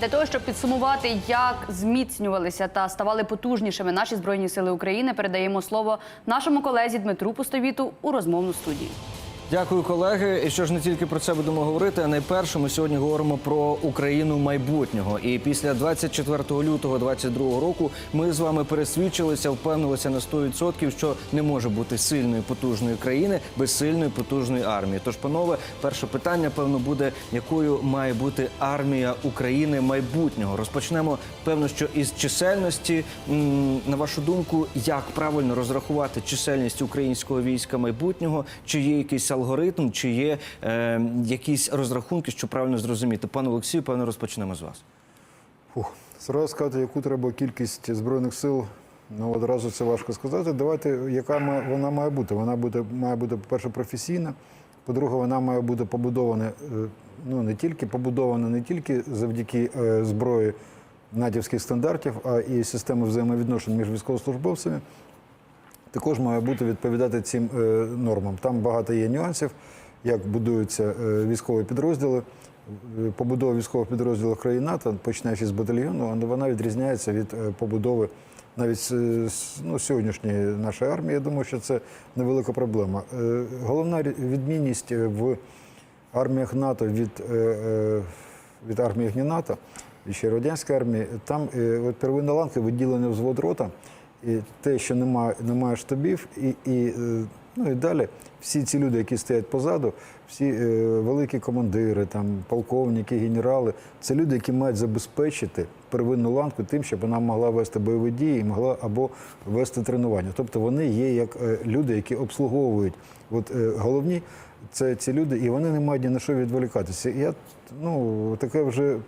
Для того щоб підсумувати, як зміцнювалися та ставали потужнішими наші збройні сили України, передаємо слово нашому колезі Дмитру Пустовіту у розмовну студію. Дякую, колеги. І що ж не тільки про це будемо говорити, а найперше ми сьогодні говоримо про Україну майбутнього. І після 24 лютого 2022 року ми з вами пересвідчилися, впевнилися на 100%, що не може бути сильної потужної країни без сильної потужної армії. Тож, панове, перше питання певно буде, якою має бути армія України майбутнього. Розпочнемо певно, що із чисельності. На вашу думку, як правильно розрахувати чисельність українського війська майбутнього? Чи є якийсь алгоритм, чи є е, якісь розрахунки, щоб правильно зрозуміти? Пане Олексію, певно, розпочнемо з вас. Фух. Зразу сказати, яку треба кількість збройних сил. Ну одразу це важко сказати. Давайте, яка вона має бути? Вона буде має бути, по-перше, професійна. По-друге, вона має бути побудована, е, ну не тільки побудована не тільки завдяки е, зброї натівських стандартів, а і системи взаємовідношень між військовослужбовцями. Також має бути відповідати цим е, нормам. Там багато є нюансів, як будуються е, військові підрозділи. Е, Побудова військових підрозділів країн НАТО, починаючи з батальйону, вона- відрізняється від побудови навіть ну, сьогоднішньої нашої армії. Я думаю, що це невелика проблема. Головна відмінність в арміях НАТО від, від армії НАТО, від ще радянської армії, там от первинна ланка виділена взвод рота, і те, що немає, немає штабів, і, і, е, ну, і далі всі ці люди, які стоять позаду, всі е, великі командири, там, полковники, генерали, це люди, які мають забезпечити первинну ланку тим, щоб вона могла вести бойові дії і могла або вести тренування. Тобто вони є як е, люди, які обслуговують. От е, головні це ці люди, і вони не мають ні на що відволікатися. Я ну таке вже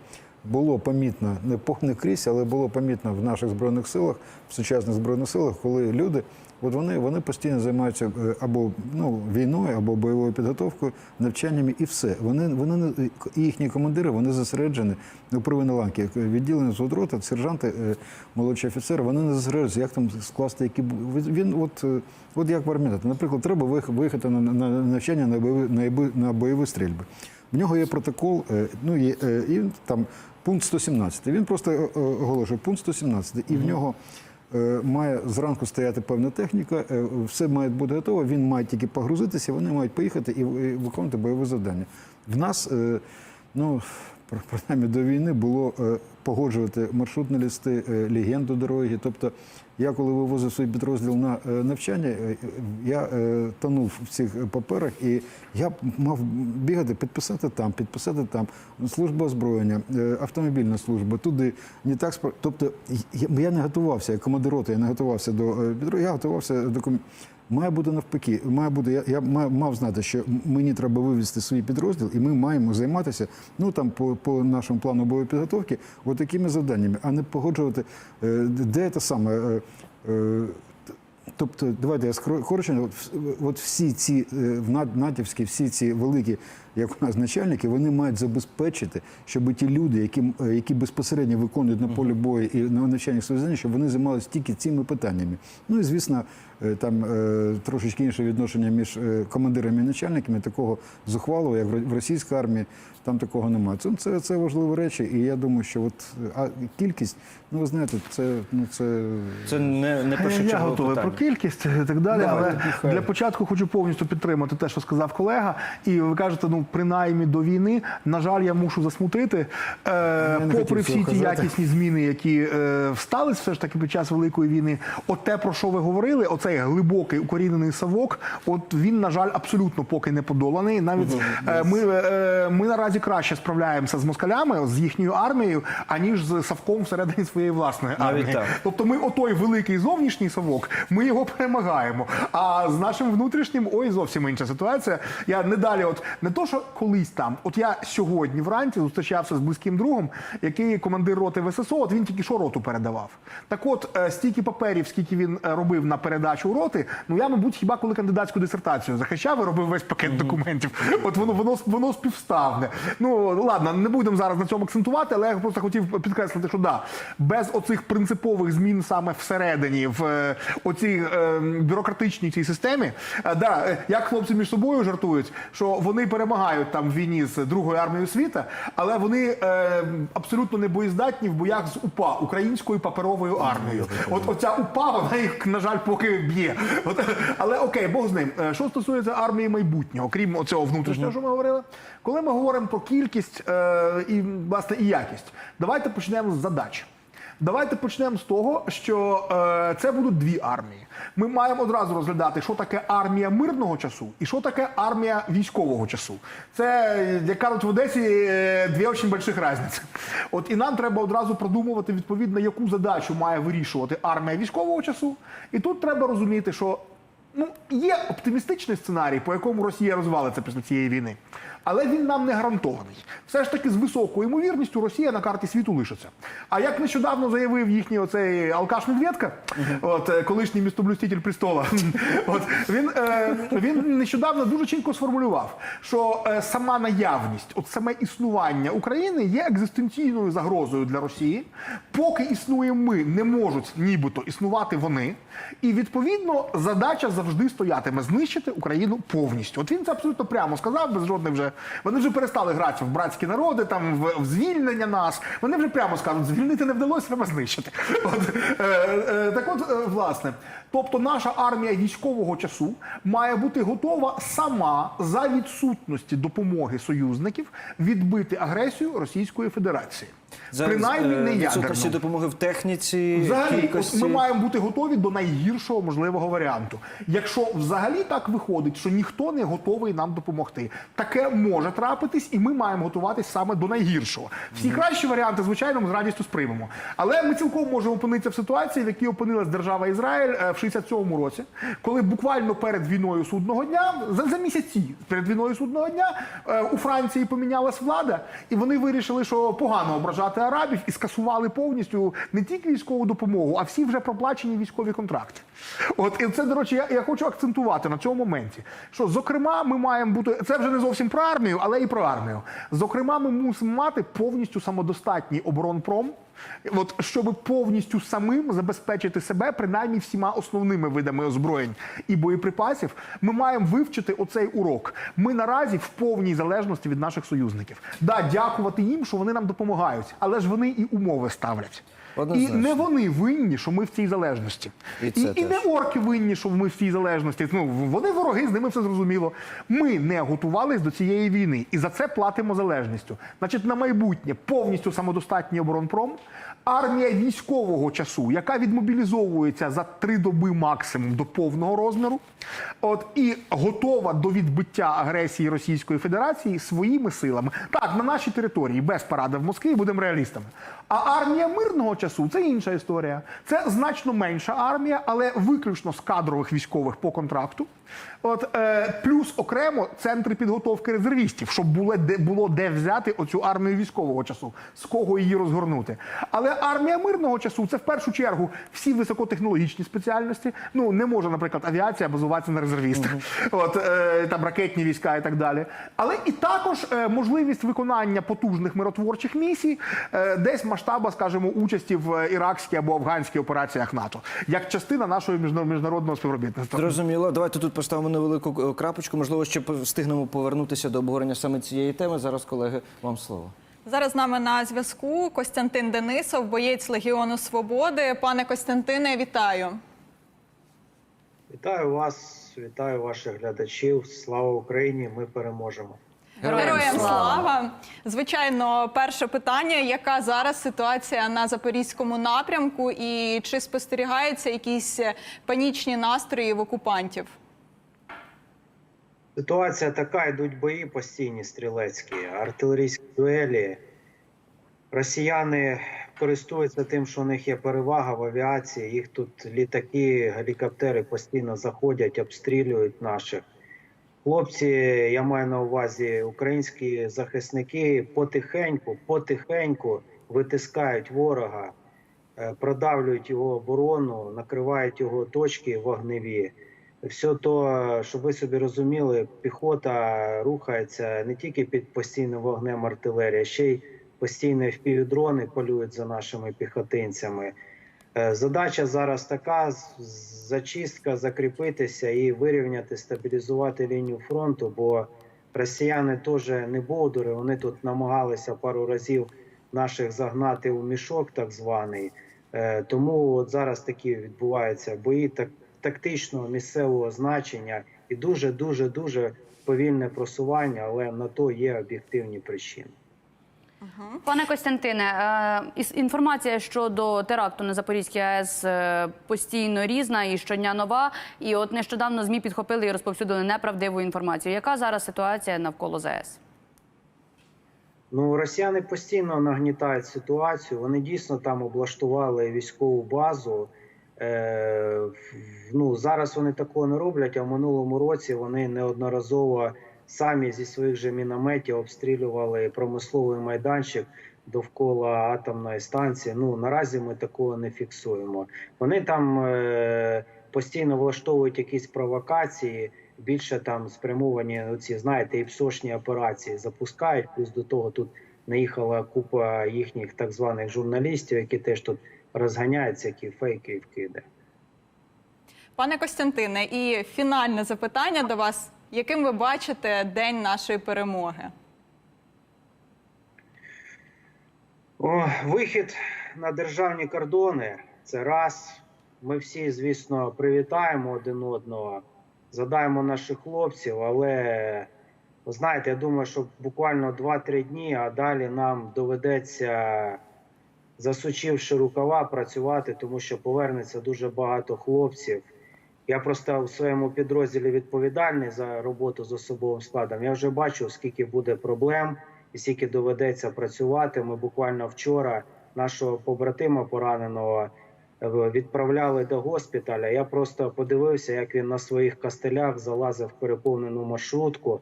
було помітно, не по- не крізь, але було помітно в наших збройних силах, в сучасних збройних силах, коли люди, от вони, вони постійно займаються е, або ну, війною, або бойовою підготовкою, навчаннями і все. Вони, вони і їхні командири вони зосереджені у первинній ланки. Відділення з рота, сержанти, е, молодші офіцери, вони не зосереджуються, як там скласти які він от, е, от як в армії. Наприклад, треба виїх- виїхати на, на навчання на бойові, на бойові, стрільби. В нього є протокол, ну є, і там пункт 117. Він просто е, е, оголошує пункт 117. І в нього е, має зранку стояти певна техніка, е, все має бути готово, він має тільки погрузитися, вони мають поїхати і і виконувати бойове завдання. В нас, е, ну, принаймні до війни було е, погоджувати маршрутні листи, е, легенду дороги. Тобто я коли вивозив свій підрозділ на е, навчання, я тонув в цих паперах, і я мав бігати, підписати там, підписати там. Служба озброєння, автомобільна служба, туди не так спро- Тобто я, не готувався, як командир роти, я не готувався до підрозділу, я готувався до. Має бути навпаки. Має бути, я, я мав знати, що мені треба вивести свій підрозділ, і ми маємо займатися ну там по, по нашому плану бойової підготовки, отакими такими завданнями, а не погоджувати, е, де це саме. е, е, Тобто, давайте я скоро- от, от всі ці в натівські, всі ці великі, як у нас начальники, вони мають забезпечити, щоб ті люди, які, е, які безпосередньо виконують на полі бою і на навчаннях свої завдання, щоб вони займалися тільки цими питаннями. Ну і звісно, е, там е, трошечки інше відношення між командирами і начальниками, такого зухвалого, як в російській армії, там такого немає. Це, це, це важливі речі, і я думаю, що от а кількість, ну ви знаєте, це ну це. Це не, не Я готовий питання. про кількість і так далі. Давайте, але для початку хочу повністю підтримати те, що сказав колега. І ви кажете, ну принаймні до війни, на жаль, я мушу засмутити. Е, попри всі ті якісні зміни, які е, встались все ж таки під час великої війни, от те, про що ви говорили, оцей глибокий укорінений савок, от він, на жаль, абсолютно поки не подоланий. Навіть е, ми, е, ми наразі краще справляємося з москалями, з їхньою армією, аніж з савком всередині своєї власної Навіть армії. так. Тобто ми отой великий зовнішній совок, ми його перемагаємо. А з нашим внутрішнім ой, зовсім інша ситуація. Я не далі, от не то, що колись там. От я сьогодні вранці зустрічався з близьким другом, який командир роти ВССО. От він тільки що роту передавав. Так от, е, стільки паперів, скільки він е, робив на передачу роти, ну я, мабуть, хіба коли кандидатську дисертацію захищав і робив весь пакет документів. От воно воно воно співставне. Ну ладно, не будемо зараз на цьому акцентувати, але я просто хотів підкреслити, що да, без оцих принципових змін саме всередині, в е, оцій бюрократичній цій системі, да, як хлопці між собою жартують, що вони перемагають. Перемагають там в війні з Другою армією світа, але вони е, абсолютно не боєздатні в боях з УПА українською паперовою армією. От оця УПА, вона їх на жаль поки б'є. От, але окей, Бог з ним. Е, Що стосується армії майбутнього, крім цього внутрішнього, що ми говорили, коли ми говоримо про кількість е, і власне і якість, давайте почнемо з задач. Давайте почнемо з того, що е, це будуть дві армії. Ми маємо одразу розглядати, що таке армія мирного часу і що таке армія військового часу. Це, як кажуть в Одесі, е, дві дуже великих різниці. От і нам треба одразу продумувати відповідно, яку задачу має вирішувати армія військового часу. І тут треба розуміти, що ну, є оптимістичний сценарій, по якому Росія розвалиться після цієї війни. Але він нам не гарантований. Все ж таки, з високою ймовірністю Росія на карті світу лишиться. А як нещодавно заявив їхній оцей алкаш Медведка, от е, колишній містоблюститель престола, от він, е, він нещодавно дуже чітко сформулював, що е, сама наявність, от саме існування України є екзистенційною загрозою для Росії. Поки існуємо ми, не можуть нібито існувати вони. І відповідно задача завжди стоятиме знищити Україну повністю. От він це абсолютно прямо сказав, без жодних вже. Вони вже перестали грати в братські народи, там в, в звільнення нас. Вони вже прямо скажуть, звільнити не вдалося, треба знищити. От, е, е, так от, е, власне, тобто наша армія військового часу має бути готова сама за відсутності допомоги союзників відбити агресію Російської Федерації. Принаймні е, не відсутності допомоги в техніці, Взагалі, кількості. ми маємо бути готові до найгіршого можливого варіанту. Якщо взагалі так виходить, що ніхто не готовий нам допомогти, таке може трапитись, і ми маємо готуватись саме до найгіршого. Всі кращі варіанти, звичайно, ми з радістю сприймемо. Але ми цілком можемо опинитися в ситуації, в якій опинилась держава Ізраїль е, в 67-му році, коли буквально перед війною судного дня, за, за місяці перед війною судного дня, е, у Франції помінялась влада, і вони вирішили, що погано ображати арабів і скасували повністю не тільки військову допомогу, а всі вже проплачені військові контракти. От і це, до речі, я, я хочу акцентувати на цьому моменті. Що, зокрема, ми маємо бути це вже не зовсім про армію, але і про армію. Зокрема, ми мусимо мати повністю самодостатній оборонпром. От щоб повністю самим забезпечити себе принаймні всіма основними видами озброєнь і боєприпасів, ми маємо вивчити оцей урок. Ми наразі в повній залежності від наших союзників. Да, дякувати їм, що вони нам допомагають, але ж вони і умови ставлять. І не вони винні, що ми в цій залежності. І І, і, не орки винні, що ми в цій залежності. Ну вони вороги, з ними все зрозуміло. Ми не готувались до цієї війни і за це платимо залежністю. Значить, на майбутнє повністю самодостатній оборонпром, армія військового часу, яка відмобілізовується за три доби максимум до повного розміру, от і готова до відбиття агресії Російської Федерації своїми силами. Так, на нашій території без паради в Москві будемо реалістами. А армія мирного часу це інша історія. Це значно менша армія, але виключно з кадрових військових по контракту. От е, плюс окремо центри підготовки резервістів, щоб було де було де взяти оцю армію військового часу, з кого її розгорнути. Але армія мирного часу це в першу чергу всі високотехнологічні спеціальності. Ну не може, наприклад, авіація базуватися на резервістах, от е, там ракетні війська і так далі. Але і також е, можливість виконання потужних миротворчих місій, е, десь масштаба, скажімо, участі в іракській або афганській операціях НАТО, як частина нашого міжнародного співробітництва. Зрозуміло. Давайте тут поставимо невелику е, крапочку. Можливо, ще встигнемо повернутися до обговорення саме цієї теми. Зараз, колеги, вам слово. Зараз з нами на зв'язку Костянтин Денисов, боєць Легіону Свободи. Пане Костянтине, вітаю. Вітаю вас, вітаю ваших глядачів. Слава Україні! Ми переможемо. Героям слава! Звичайно, перше питання: яка зараз ситуація на запорізькому напрямку, і чи спостерігаються якісь панічні настрої в окупантів? Ситуація така: йдуть бої постійні стрілецькі, артилерійські дуелі. Росіяни користуються тим, що у них є перевага в авіації. Їх тут літаки, гелікоптери постійно заходять, обстрілюють наших. Хлопці, я маю на увазі українські захисники потихеньку, потихеньку витискають ворога, е, продавлюють його оборону, накривають його точки вогневі. Все то, щоб ви собі розуміли, піхота рухається не тільки під постійним вогнем артилерії, ще й постійно впівдрони полюють за нашими піхотинцями. Е, Задача зараз така: зачистка, закріпитися і вирівняти, стабілізувати лінію фронту, бо Росіяни теж не бовдури, вони тут намагалися пару разів наших загнати у мішок, так званий. Е, Тому от зараз такі відбуваються бої так, тактичного місцевого значення і дуже дуже дуже повільне просування, але на то є об'єктивні причини. Пане Костянтине, е, іс- інформація щодо теракту на Запорізькій АЕС е, постійно різна і щодня нова. І от нещодавно змі підхопили і розповсюдили неправдиву інформацію. Яка зараз ситуація навколо ЗАЕС? Ну, росіяни постійно нагнітають ситуацію. Вони дійсно там облаштували військову базу. Е, в- ну, зараз вони такого не роблять, а в минулому році вони неодноразово самі зі своїх же мінометів обстрілювали промисловий майданчик довкола атомної станції. Ну, наразі ми такого не фіксуємо. Вони там е, постійно влаштовують якісь провокації, більше там спрямовані ці, знаєте, і псошні операції запускають. Плюс до того тут наїхала купа їхніх так званих журналістів, які теж тут розганяються, які фейки і вкиди. Пане Костянтине, і фінальне запитання до вас: яким ви бачите день нашої перемоги? О, вихід на державні кордони це раз. Ми всі, звісно, привітаємо один одного, задаємо наших хлопців, але знаєте, я думаю, що буквально 2-3 дні, а далі нам доведеться, засучивши рукава, працювати, тому що повернеться дуже багато хлопців. Я просто в своєму підрозділі відповідальний за роботу з особовим складом. Я вже бачу, скільки буде проблем і скільки доведеться працювати. Ми буквально вчора нашого побратима пораненого е, відправляли до госпіталя. Я просто подивився, як він на своїх кастелях залазив в переповнену маршрутку.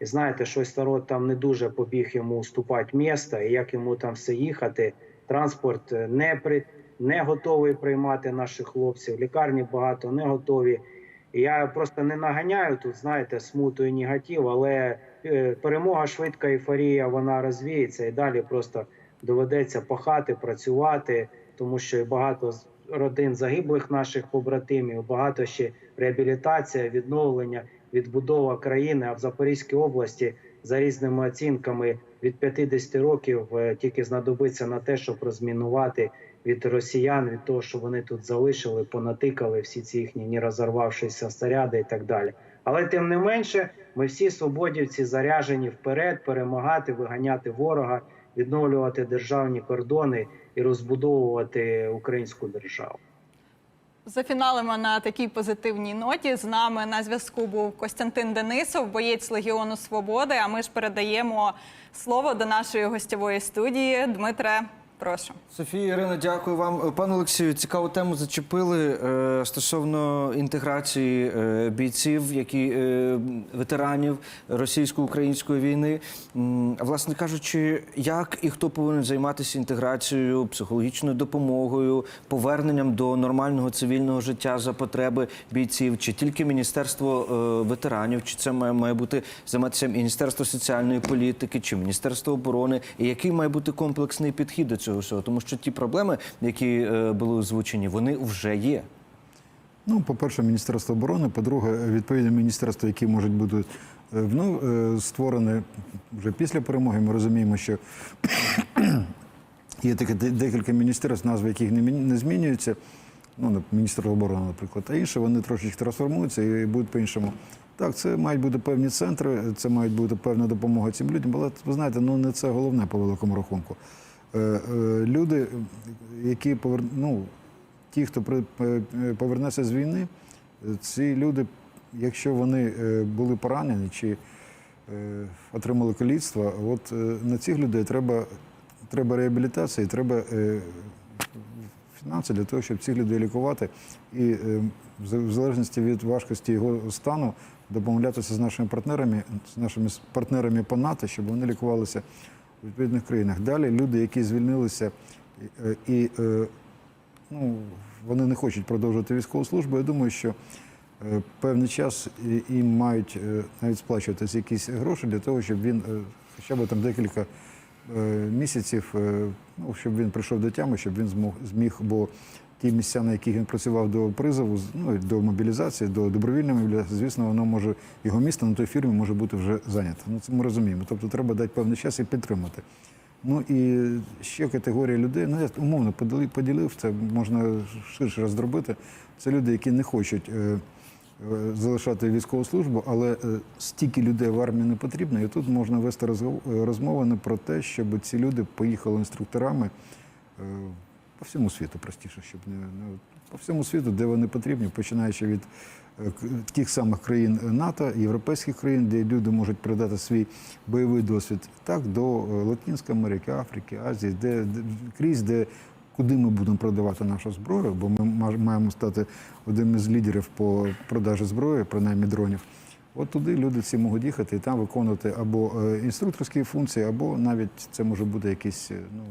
І знаєте, щось народ там не дуже побіг йому уступати місто, і як йому там все їхати. Транспорт е, не при не готовий приймати наших хлопців. Лікарні багато не готові. Я просто не наганяю тут, знаєте, смуту і негатив, але е, перемога, швидка ейфорія, вона розвіється і далі просто доведеться пахати, працювати, тому що багато родин загиблих наших побратимів, багато ще реабілітація, відновлення, відбудова країни. А в Запорізькій області за різними оцінками від 50 років е, тільки знадобиться на те, щоб розмінувати від росіян, від того, що вони тут залишили, понатикали всі ці їхні не розорвавшися снаряди і так далі. Але тим не менше, ми всі свободівці заряжені вперед, перемагати, виганяти ворога, відновлювати державні кордони і розбудовувати українську державу. Зафіналимо на такій позитивній ноті. З нами на зв'язку був Костянтин Денисов, боєць Легіону Свободи. А ми ж передаємо слово до нашої гостєвої студії. Дмитре, прошу. Софія Ірина, дякую вам. Пане Олексію, цікаву тему зачепили е, стосовно інтеграції е, бійців, які е, ветеранів російсько-української війни. Власне кажучи, як і хто повинен займатися інтеграцією, психологічною допомогою, поверненням до нормального цивільного життя за потреби бійців, чи тільки міністерство ветеранів, чи це має, має бути займатися міністерство соціальної політики, чи міністерство оборони, і який має бути комплексний підхід до цього всього, тому що ті проблеми, які е, були озвучені, вони вже є. Ну, по-перше, Міністерство оборони, по-друге, відповідне міністерство, які можуть бути е, ну, е, створені вже після перемоги. Ми розуміємо, що є таке декілька міністерств, назви яких не, змінюються. Ну, Міністерство оборони, наприклад, а інше вони трошечки трансформуються і будуть по-іншому. Так, це мають бути певні центри, це мають бути певна допомога цим людям, але ви знаєте, ну не це головне по великому рахунку. Е, е, люди, які ну, ті, хто е, повернеться з війни, ці люди, якщо вони були поранені чи отримали каліцтво, от на цих людей треба, треба реабілітація, треба фінанси для того, щоб цих людей лікувати. І в залежності від важкості його стану домовлятися з нашими партнерами, з нашими партнерами по НАТО, щоб вони лікувалися відповідних країнах. Далі люди, які звільнилися е, і е, ну, вони не хочуть продовжувати військову службу. Я думаю, що е, певний час їм мають навіть сплачуватися якісь гроші для того, щоб він хоча б там декілька місяців, ну, щоб він прийшов до тями, щоб він змог зміг, бо ті місця, на яких він працював до призову, ну, до мобілізації, до добровільної мобілізації, звісно, воно може, його місто на той фірмі може бути вже зайнято. Ну, це ми розуміємо. Тобто треба дати певний час і підтримати. Ну і ще категорія людей, ну я умовно поділив, це можна ширше роздробити. Це люди, які не хочуть е, е, залишати військову службу, але е, стільки людей в армії не потрібно. І тут можна вести е, розмови про те, щоб ці люди поїхали інструкторами е, по всьому світу, простіше, щоб не, по всьому світу, де вони потрібні, починаючи від е, тих самих країн НАТО, європейських країн, де люди можуть передати свій бойовий досвід, так до е, Латинської Америки, Африки, Азії, де, де крізь, де куди ми будемо продавати нашу зброю, бо ми маємо стати одним із лідерів по продажі зброї, принаймні дронів. От туди люди ці можуть їхати і там виконувати або е, інструкторські функції, або навіть це може бути якісь е, ну,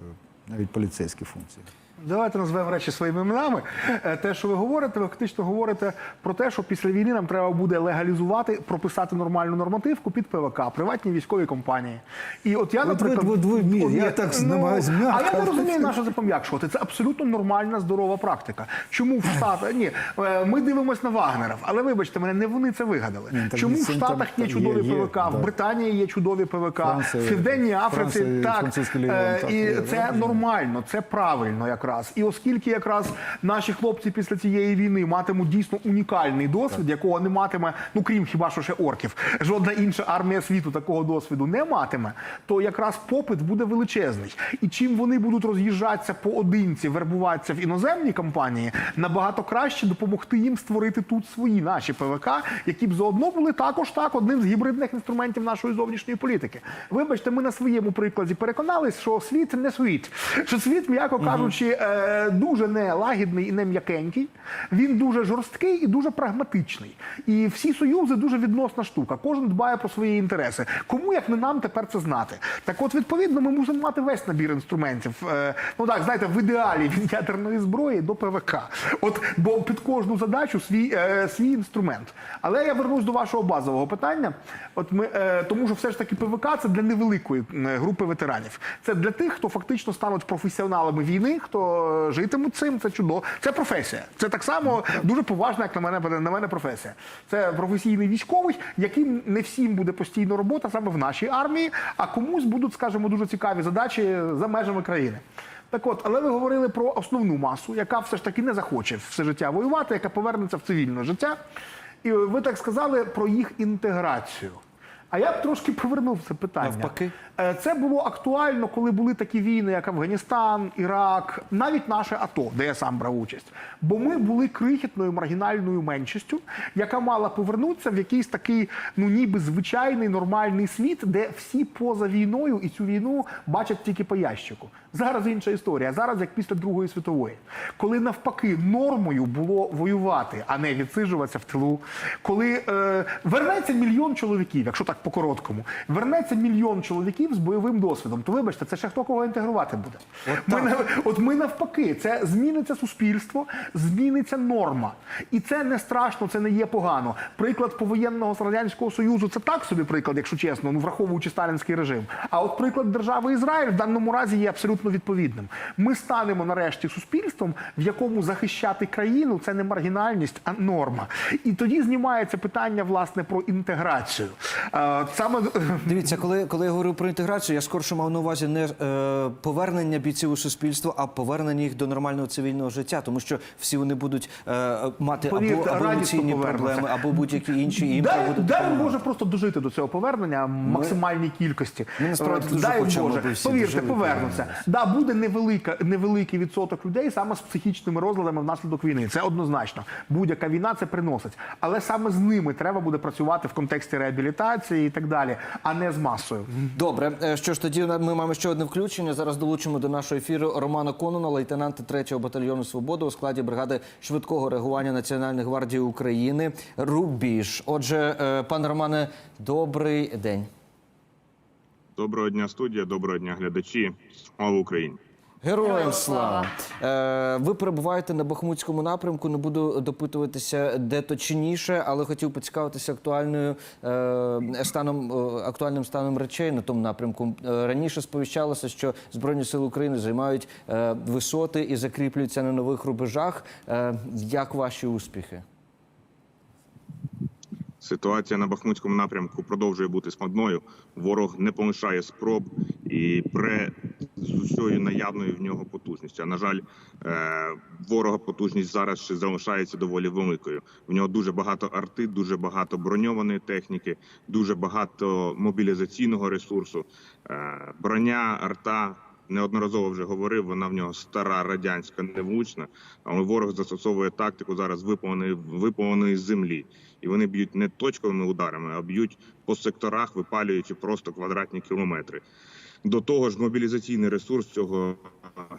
е, навіть поліцейські функції. Давайте назвемо речі своїми іменами. Е, Те, що ви говорите, ви фактично говорите про те, що після війни нам треба буде легалізувати, прописати нормальну нормативку під ПВК, приватні військові компанії. І от я, наприклад, ви- от ви вмієте, от я так намагаюсь м'яко, А я не розумію, на що це пом'якшувати. Це абсолютно нормальна, здорова практика. Чому в Штатах ні, е, ми дивимося на Вагнерів, але вибачте мене, не вони це вигадали. Ні, Чому в Штатах є чудові є- є, ПВК, в. Британії є чудові ПВК, Франція- в Південній Африці Франція, так. Е, так, І є, це да, нормально, це правильно якраз. І оскільки якраз наші хлопці після цієї війни матимуть дійсно унікальний досвід, якого не матиме, ну крім хіба що ще орків, жодна інша армія світу такого досвіду не матиме, то якраз попит буде величезний. І чим вони будуть роз'їжджатися поодинці, вербуватися в іноземні компанії, набагато краще допомогти їм створити тут свої наші ПВК, які б заодно були також так одним з гібридних інструментів нашої зовнішньої політики. Вибачте, ми на своєму прикладі переконались, що світ не світ, що світ, м'яко кажучи, е, дуже не лагідний і не м'якенький. Він дуже жорсткий і дуже прагматичний. І всі союзи дуже відносна штука. Кожен дбає про свої інтереси. Кому як не нам тепер це знати? Так, от відповідно, ми мусимо мати весь набір інструментів. Е, ну так, знаєте, в ідеалі від ядерної зброї до ПВК. От бо під кожну задачу свій, е, свій інструмент. Але я вернусь до вашого базового питання. От ми тому, що все ж таки ПВК це для невеликої групи ветеранів. Це для тих, хто фактично стануть професіоналами війни, хто е, житимуть цим. Це чудово. Це професія. Це так само дуже поважна, як на мене на мене професія. Це професійний військовий, яким не всім буде постійно робота саме в нашій армії, а комусь будуть, скажімо, дуже цікаві задачі за межами країни. Так от, але ви говорили про основну масу, яка все ж таки не захоче все життя воювати, яка повернеться в цивільне життя. І ви так сказали про їх інтеграцію. А я б трошки повернув це питання. Навпаки. Е, Це було актуально, коли були такі війни, як Афганістан, Ірак, навіть наше АТО, де я сам брав участь. Бо ми були крихітною маргінальною меншістю, яка мала повернутися в якийсь такий, ну ніби звичайний нормальний світ, де всі поза війною і цю війну бачать тільки по ящику. Зараз інша історія. Зараз як після Другої світової, коли навпаки нормою було воювати, а не відсиджуватися в тилу. Коли е, вернеться мільйон чоловіків, якщо так по-короткому, вернеться мільйон чоловіків з бойовим досвідом, то вибачте, це ще хто кого інтегрувати буде. От ми, от ми навпаки, це зміниться суспільство, зміниться норма. І це не страшно, це не є погано. Приклад повоєнного з радянського союзу це так собі приклад, якщо чесно, ну враховуючи сталінський режим. А от приклад держави Ізраїль в даному разі є абсолютно відповідним. Ми станемо нарешті суспільством, в якому захищати країну це не маргінальність, а норма. І тоді знімається питання власне про інтеграцію. Е, Саме Дивіться, коли, коли я говорив про інтеграцію, я скорше мав на увазі не е, повернення бійців у суспільство, а повернення їх до нормального цивільного життя, тому що всі вони будуть е, мати Повірте, або, емоційні проблеми, або будь-які інші і Дай, буде дай допомагати. Боже просто дожити до цього повернення в максимальній кількості. Ми, насправді, дуже дай хочемо, Боже, повірте, повернуться. Да, буде невелика, невеликий відсоток людей саме з психічними розладами внаслідок війни. Це однозначно. Будь-яка війна це приносить. Але саме з ними треба буде працювати в контексті реабілітації і так далі, а не з масою. Добре, Е, що ж тоді ми маємо ще одне включення. Зараз долучимо до нашого ефіру Романа Конона, лейтенанта 3-го батальйону Свобода у складі бригади швидкого реагування Національної гвардії України Рубіж. Отже, е, пане Романе, добрий день. Доброго дня, студія, доброго дня, глядачі. Слава Україні! Героям слава! Е, ви перебуваєте на Бахмутському напрямку. Не буду допитуватися, де точніше, але хотів поцікавитися актуальною е, станом, е, актуальним станом речей на тому напрямку. Е, раніше сповіщалося, що Збройні сили України займають е, висоти і закріплюються на нових рубежах. Е, як ваші успіхи? Ситуація на Бахмутському напрямку продовжує бути складною. Ворог не полишає спроб і пре з усією наявною в нього потужністю. А на жаль, е, ворога потужність зараз ще залишається доволі великою. В нього дуже багато арти, дуже багато броньованої техніки, дуже багато мобілізаційного ресурсу. Е, Броня, арта. Неодноразово вже говорив, вона в нього стара радянська невлучна, але ворог застосовує тактику зараз виповненої з землі, і вони б'ють не точковими ударами, а б'ють по секторах, випалюючи просто квадратні кілометри. До того ж, мобілізаційний ресурс цього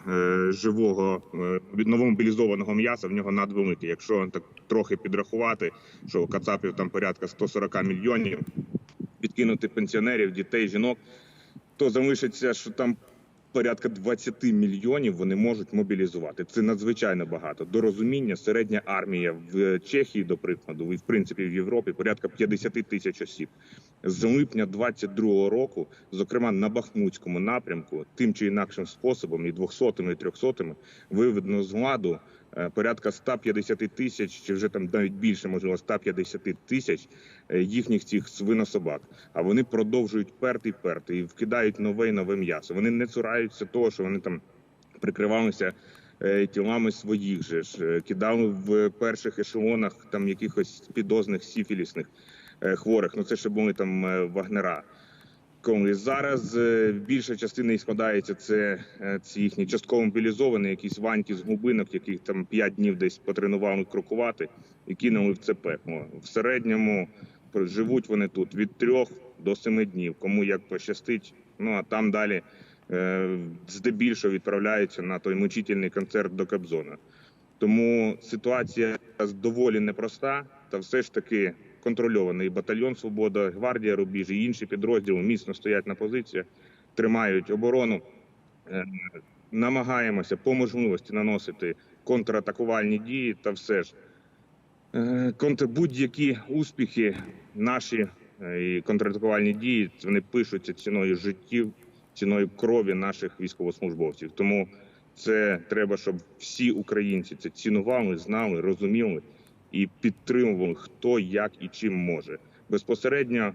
е, живого е, новомобілізованого м'яса в нього надвеликий. Якщо так трохи підрахувати, що у Кацапів там порядка 140 мільйонів, відкинути пенсіонерів, дітей, жінок, то залишиться, що там порядка 20 мільйонів вони можуть мобілізувати. Це надзвичайно багато. До розуміння середня армія в Чехії, до прикладу, і в принципі в Європі порядка 50 тисяч осіб. З липня 22-го року, зокрема на Бахмутському напрямку, тим чи інакшим способом, і 200-ми, і 300-ми, виведено з ладу е, порядка 150 тисяч, чи вже там навіть більше, можливо, 150 тисяч е, їхніх цих свинособак. А вони продовжують перти перти і вкидають нове й нове м'ясо. Вони не цураються того, що вони там прикривалися е, тілами своїх же ж, е, кидали в перших ешелонах там якихось підозних сіфілісних е, хворих. Ну це ще були там е, вагнера. Коли зараз е, більша частина і складається це е, ці їхні частково мобілізовані, якісь ваньки з губинок, яких там 5 днів десь потренували крокувати і кинули в це. В середньому живуть вони тут від трьох до семи днів. Кому як пощастить. Ну а там далі е, здебільшого відправляються на той мучительний концерт до Кобзона. Тому ситуація доволі непроста, та все ж таки контрольований батальйон Свобода, гвардія Рубіж і інші підрозділи міцно стоять на позиціях, тримають оборону. Е, Намагаємося по можливості наносити контратакувальні дії, та все ж е, будь-які успіхи наші е, і контратакувальні дії вони пишуться ціною життів, ціною крові наших військовослужбовців. Тому це треба, щоб всі українці це цінували, знали, розуміли і підтримували, хто як і чим може. Безпосередньо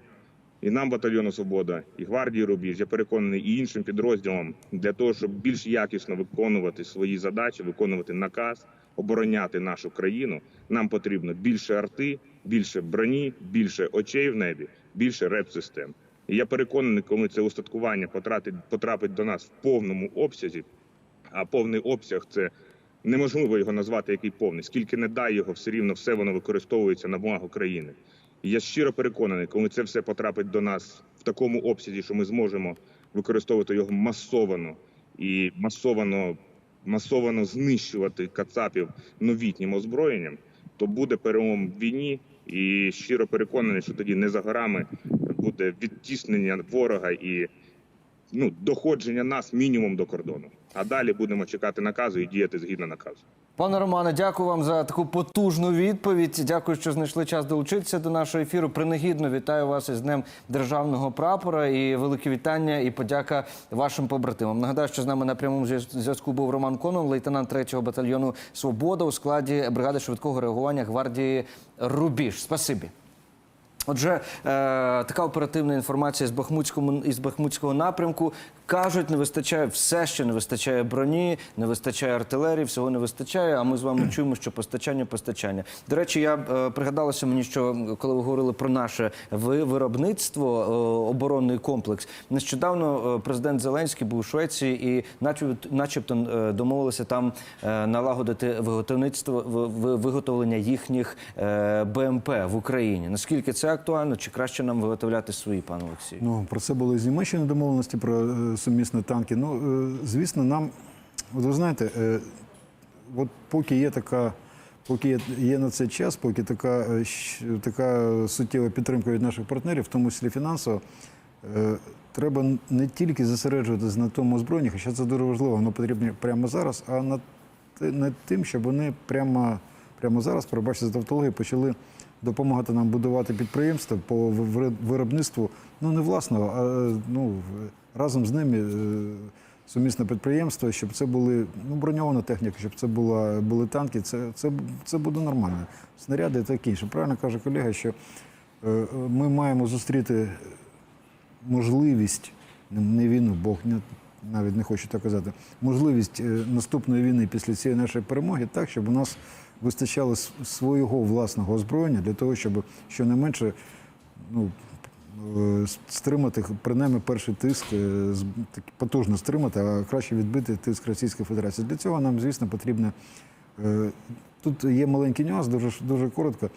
і нам батальйону Свобода, і гвардії Рубіж, я переконаний, і іншим підрозділам для того, щоб більш якісно виконувати свої задачі, виконувати наказ, обороняти нашу країну. Нам потрібно більше арти, більше броні, більше очей в небі, більше реп-систем. І я переконаний, коли це устаткування потрапить, потрапить до нас в повному обсязі, а повний обсяг це неможливо його назвати який повний. Скільки не дай його, все рівно все воно використовується на благо країни. І я щиро переконаний, коли це все потрапить до нас в такому обсязі, що ми зможемо використовувати його масовано і масовано, масовано знищувати кацапів новітнім озброєнням, то буде перелом в війні. І щиро переконаний, що тоді не за горами буде відтіснення ворога і ну, доходження нас мінімум до кордону. А далі будемо чекати наказу і діяти згідно наказу. Пане Романе, дякую вам за таку потужну відповідь. Дякую, що знайшли час долучитися до нашого ефіру. Принагідно вітаю вас із Днем державного прапора і велике вітання і подяка вашим побратимам. Нагадаю, що з нами на прямому зв'яз- зв'язку був Роман Конон, лейтенант 3-го батальйону Свобода у складі бригади швидкого реагування гвардії Рубіж. Спасибі. Отже, е, така оперативна інформація з Бахмутського із Бахмутського напрямку. Кажуть, не вистачає все ще не вистачає броні, не вистачає артилерії, всього не вистачає. А ми з вами чуємо, що постачання, постачання. До речі, я е, пригадалося мені, що коли ви говорили про наше ви- виробництво, е, оборонний комплекс. Нещодавно е, президент Зеленський був у Швеції і, начебто, начебто е, домовилися там е, налагодити виготовництво в- виготовлення їхніх БМП в Україні. Наскільки це актуально? Чи краще нам виготовляти свої, пане Олексій? Ну, про це були з Німеччини домовленості про сумісні танки. Ну, е, звісно, нам, от ви знаєте, е, от поки є така, поки є, на це час, поки така, е, така суттєва підтримка від наших партнерів, в тому числі фінансово, треба не тільки зосереджуватися на тому озброєнні, хоча це дуже важливо, воно потрібно прямо зараз, а над, над тим, щоб вони прямо, прямо зараз, пробачте за тавтологію, почали допомагати нам будувати підприємства по виробництву, ну не власного, а ну, разом з ними. е, Сумісне підприємство, щоб це були ну, броньована техніка, щоб це була, були танки, це, це, це буде нормально. Снаряди і таке інше. Правильно каже колега, що е, ми маємо зустріти можливість, не- війну, Бог не, навіть не хочу так казати, можливість е, наступної війни після цієї нашої перемоги так, щоб у нас вистачало свого власного озброєння для того, щоб щонайменше ну, стримати принаймні перший тиск, е, потужно стримати, а краще відбити тиск Російської Федерації. Для цього нам, звісно, потрібно. е, Тут є маленький нюанс, дуже, дуже коротко.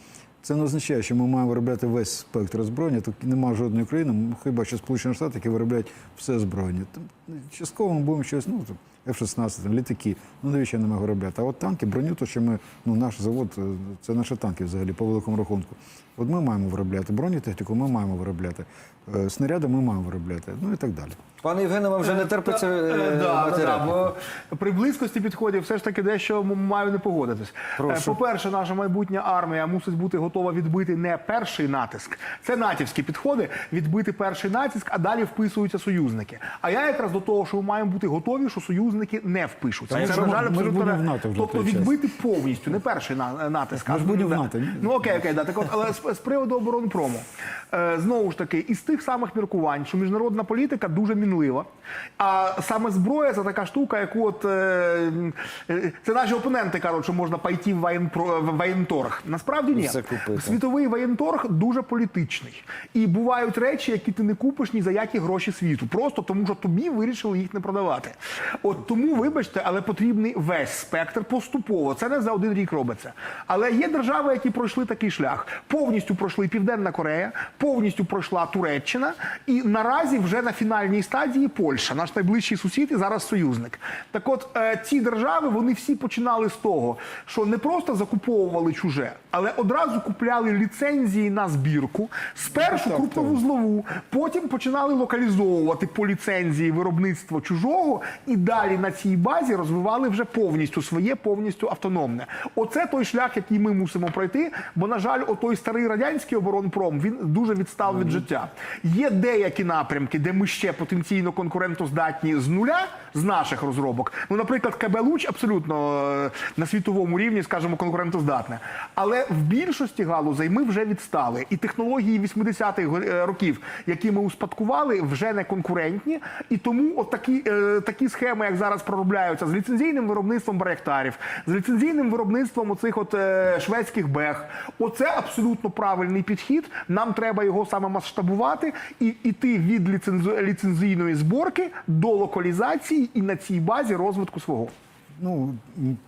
Це не означає, що ми маємо виробляти весь спектр озброєння. Тут немає жодної країни, хіба що Сполучені Штати, які виробляють все озброєння. Частково ми будемо щось, ну, F-16, літаки. Ну навіщо не виробляти? А от танки, броню, то що ми, ну наш завод, е, це наші танки взагалі по великому рахунку. От ми маємо виробляти бронетехніку, ми маємо виробляти. Е, Снаряди ми маємо виробляти, ну і так далі. Пане Євгене, вам вже не терпиться Е, да, репліку. бо при близькості підходів все ж таки дещо маю не погодитись. По-перше, наша майбутня армія мусить бути готова відбити не перший натиск. Це натівські підходи, відбити перший натиск, а далі вписуються союзники. А я якраз до того, що ми маємо бути готові, що союзники не впишуться. Це, на жаль, абсолютно не- НАТО вже Тобто відбити повністю, не перший на- натиск. Ми ж будемо в. НАТО? Ну окей, окей, да. Так от, але з, з приводу оборонпрому. Е, знову ж таки, із тих самих міркувань, що міжнародна політика дуже мінлива. А саме зброя це така штука, яку от е, е, це наші опоненти кажуть, що можна пойти в воєнпро- в воєнторг. Насправді ні. Світовий воєнторг дуже політичний. І бувають речі, які ти не купиш ні за які гроші світу. Просто тому, що тобі вирішили їх не продавати. От тому, вибачте, але потрібний весь спектр поступово. Це не за один рік робиться. Але є держави, які пройшли такий шлях. Повністю пройшли Південна Корея, повністю пройшла Туреччина, і наразі вже на фінальній стадії Польща, наш найближчий сусід і зараз союзник. Так от е, ці держави вони всі починали з того, що не просто закуповували чуже, але одразу купляли ліцензії на збірку, спершу крупновузлову, потім починали локалізовувати по ліцензії виробництво чужого, і далі на цій базі розвивали вже повністю своє, повністю автономне. Оце той шлях, який ми мусимо пройти. Бо, на жаль, отой старий радянський оборонпром він дуже відстав від життя. Є деякі напрямки, де ми ще потенційно конкурентоздатні з нуля з наших розробок. Ну, наприклад, КБ Луч абсолютно е, на світовому рівні, скажімо, конкурентоздатне. Але в більшості галузей ми вже відстали. І технології 80-х е, років, які ми успадкували, вже не конкурентні. І тому от такі, е, такі схеми, як зараз проробляються з ліцензійним виробництвом баректарів, з ліцензійним виробництвом оцих от е, шведських бех. Оце абсолютно правильний підхід. Нам треба його саме масштабувати і іти від ліцензу- ліцензійної зборки до локалізації і на цій базі розвитку свого. Ну,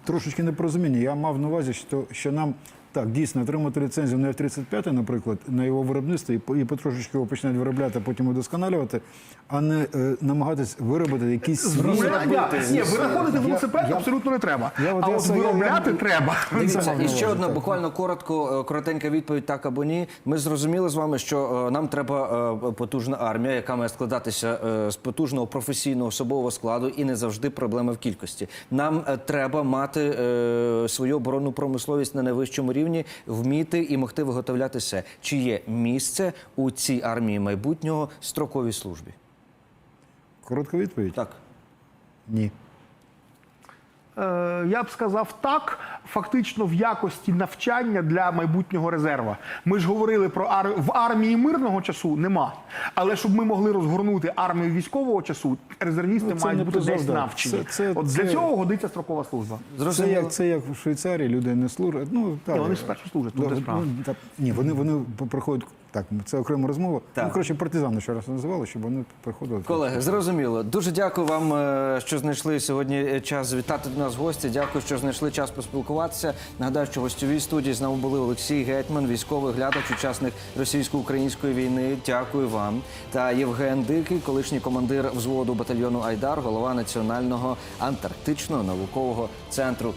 трошечки непорозуміння. Я мав на увазі, що, що нам так дійсно отримати ліцензію на F-35, наприклад, на його виробництво і, і потрошечки його починають виробляти, а потім удосконалювати, а не е, намагатись виробити якісь свої. Виробляти- Ні, винаходити велосипед я- абсолютно не треба. Я от а я от я- виробляти я- треба. Дивіться, і ще одна буквально коротко, е, коротенька відповідь так або ні. Ми зрозуміли з вами, що е, нам треба е, потужна армія, яка має складатися е, з потужного професійного особового складу і не завжди проблеми в кількості. Нам е, треба мати е, свою оборонну промисловість на найвищому рівні, вміти і могти виготовляти все. Чи є місце у цій армії майбутнього строковій службі? Коротка відповідь? Так. Ні. Е, Я б сказав так, фактично в якості навчання для майбутнього резерва. Ми ж говорили про ар... в армії мирного часу нема. Але щоб ми могли розгорнути армію військового часу, резервісти Ну, це мають бути про десь завдання. навчені. Це- це- От для це- цього годиться строкова служба. Це як, це як в Швейцарії люди не служать. Ну, так. Ні, вони спершу служать, тут Да, справа. ну, та- ні, вони, вони приходять. Так, це окрема розмова. Так. Ну, коротше, партизани ще раз називали, щоб вони приходили. Колеги, зрозуміло. Дуже дякую вам, е, що знайшли сьогодні час завітати до нас гості. Дякую, що знайшли час поспілкуватися. Нагадаю, що гостьовій студії з нами були Олексій Гетьман, військовий глядач, учасник російсько-української війни. Дякую вам. Та Євген Дикий, колишній командир взводу батальйону Айдар, голова Національного антарктичного наукового центру.